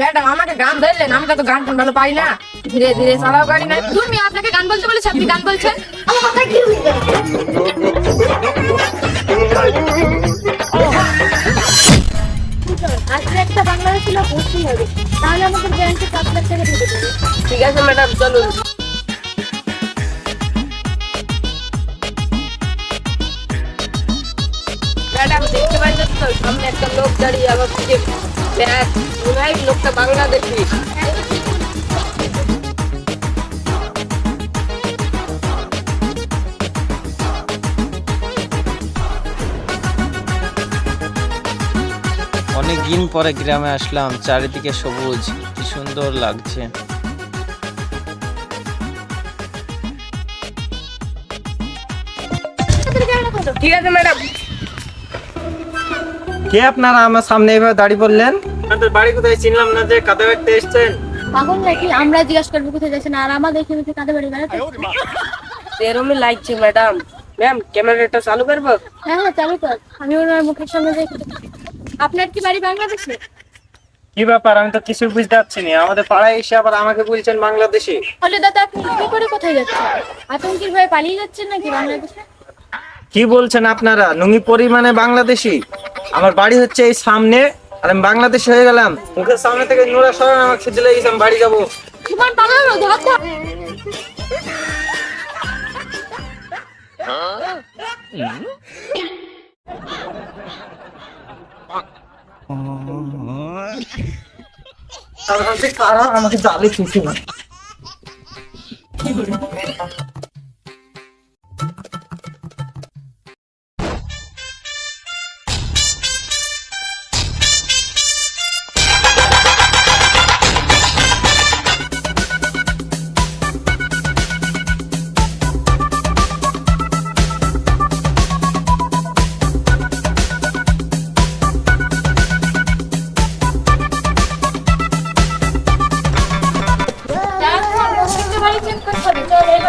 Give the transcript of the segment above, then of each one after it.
Madam আমাকে গান ধরলেন আমি তো গান টান ভালো পাই না। ধীরে ধীরে চালাও গাড়ি না। তুমি আপনাকে গান বলতে বলেছে আপনি গান বলছেন? আমার মাথায় কি আজকে একটা বাংলাদেশি লোক ভর্তি হবে। তাহলে আমাকে ব্যাংকে পাঁচ লাখ টাকা দিতে দেবে। ঠিক আছে ম্যাডাম চলুন। ম্যাডাম দেখতে পাচ্ছেন তো সামনে একটা লোক দাঁড়িয়ে আবার হয় লোকটা বাংলাদেশি। অনেক দিন পরে গ্রামে আসলাম চারিদিকে সবুজ কি সুন্দর লাগছে। ঠিক আছে ম্যাডাম। কে আপনারা আমার সামনে এভাবে দাঁড়িয়ে পড়লেন আপনাদের বাড়ি কোথায়? চিনলাম না যে কাদা বাড়িতে এসছেন। পাগল নাকি? আমরা জিজ্ঞাসা করব কোথায় যাচ্ছেন? আর আমার দেখে দেখে কাঁদে বাড়ি বেড়াতে। এরমই লাগছে ম্যাডাম। ম্যাম ক্যামেরাটা চালু করব? হ্যাঁ হ্যাঁ চালু কর। আমি ওনার মুখের সামনে দেখে আপনার কি বাড়ি বাংলাদেশে? কি ব্যাপার? আমি তো কিছু বুঝতে পারছি না। আমাদের পাড়ায় এসে আবার আমাকে বলছেন বাংলাদেশি। হলে দাদা আপনি কি করে কোথায় যাচ্ছেন? আতঙ্কের ভয়ে পালিয়ে যাচ্ছেন নাকি বাংলাদেশে? কি বলছেন আপনারা? নুঙ্গি পরিমাণে বাংলাদেশি? আমার বাড়ি হচ্ছে এই সামনে আর আমি বাংলাদেশি হয়ে গেলাম। মুখের সামনে থেকে নোরা সরান আমাকে খেতে লেগেছে আমি বাড়ি যাব। আমাকে জালে খুশি না।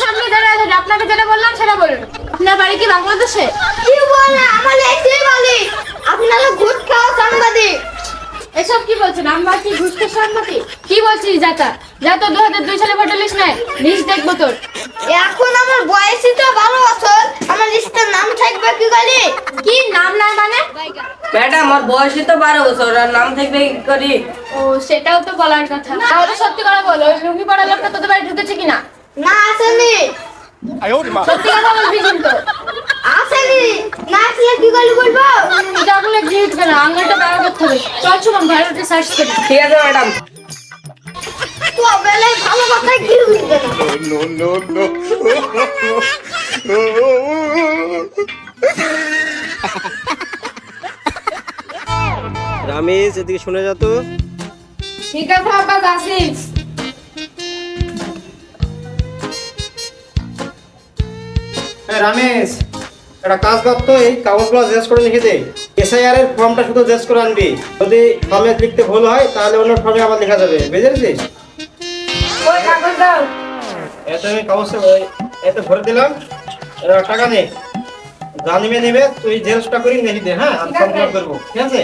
সামনে দাঁড়ায় আপনাকে যেটা বললাম সেটা বলুন। আপনার বাড়ি কি বাংলাদেশে? কি বলে? আমার বলি আপনারা ঘুষ খাওয়া সাংবাদিক। এসব কি বলছেন? আমরা কি ঘুষতে সম্মতি? কি বলছিস যাতা? যা তো দু হাজার দুই সালে ভোটার লিস্ট নেয় লিস্ট দেখব তোর। এখন আমার বয়সই তো বারো বছর আমার লিস্টের নাম থাকবে কি গলি কি নাম নাই মানে? ম্যাডাম আমার বয়সই তো বারো বছর আর নাম থাকবে কি করি? ও সেটাও তো বলার কথা। তাহলে সত্যি করে বলো ওই লুঙ্গি পড়া লোকটা তোদের বাড়ি ঢুকেছে কিনা? না আসেনি। সত্যি কথা বলবি কিন্তু। আসেনি। না আসলে কি গলি বলব গিয়ে উঠবে না আঙুলটা বেড়া করতে হবে। চল ভাইরোটি সার্চ করি। ঠিক আছে ম্যাডাম। তো বেলে ভালো কথা কি বুঝবে না। রামেশ এদিকে শুনে যা তো। ঠিক আছে আব্বাস আসিস রামেশ। একটা কাজ করতো এই কাগজগুলো জেস করে লিখে দে। এসআইআর এর ফর্মটা শুধু জেস করে আনবি। যদি ফর্মে লিখতে ভুল হয় তাহলে অন্য ফর্মে আবার লেখা যাবে। বুঝেছিস ওই কাগজ দাও। এতে আমি কাগজ এতে ভরে দিলাম। এবার টাকা নেই যা নেবে তুই জেরক্সটা করি লিখে দে হ্যাঁ? আমি ফর্ম করব। ঠিক আছে?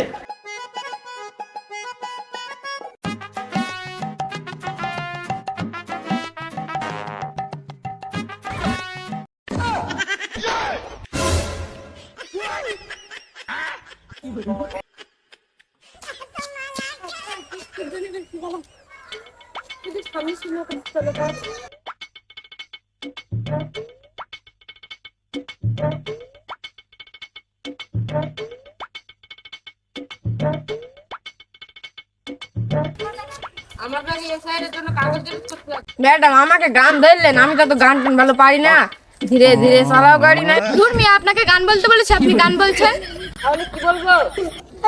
ম্যাডাম আমাকে গান ধরলেন আমি তো গান টান ভালো পাই না ধীরে ধীরে চালাও গাড়ি না দূর মিয়া আপনাকে গান বলতে বলেছে আপনি গান বলছেন তাহলে কি বলব?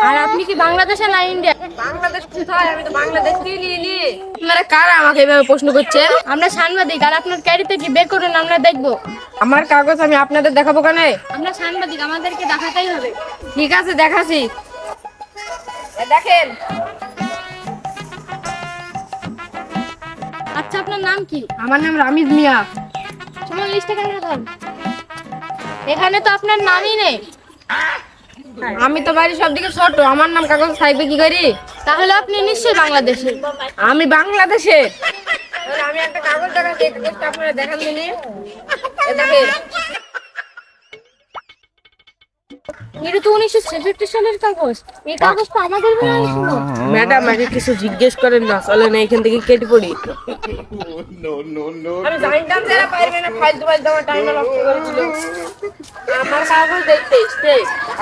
আর আপনি কি বাংলাদেশে না ইন্ডিয়া? বাংলা কোথায়? আমি তো বাংলাদেশ থেকে আপনারা কারা আমাকে এভাবে প্রশ্ন করছে? আমরা সাংবাদিক আর আপনার ক্যারিতে কি বের করুন আমরা দেখব। আমার কাগজ আমি আপনাদের দেখাবো কেন? আমরা সাংবাদিক আমাদেরকে দেখাতেই হবে। ঠিক আছে দেখাছি দেখেন। আচ্ছা আপনার নাম কি? আমার নাম রামিজ মিয়া। তোমার লিস্টে কেন এখানে তো আপনার নামই নেই। আমি তো বাড়ি সব দিকে ছোট, আমার নাম কাগজ থাকবে কি করি? তাহলে আপনি নিশ্চয়ই বাংলাদেশে আমি বাংলাদেশে আমি একটা কাগজ এই আপনারা দেখেন। এটা তো উনিশশো ছেষট্টি সালের কাগজ। এই কাগজ তো আমাদের বেলায় ছিল ম্যাডাম আগে কিছু জিজ্ঞেস করেন না চলেন এখান থেকে কেটে পড়ি। আমি জানতাম যারা পারবে না ফালতু ফালতু আমার টাইম নষ্ট করেছিল। আমার কাগজ দেখতে এসছে।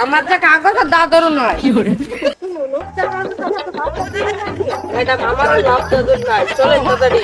আমার যে কাগজ আর দাদরও নয়। ম্যাডাম আমার লাভ দাদর নয়। চলেন তাড়াতাড়ি।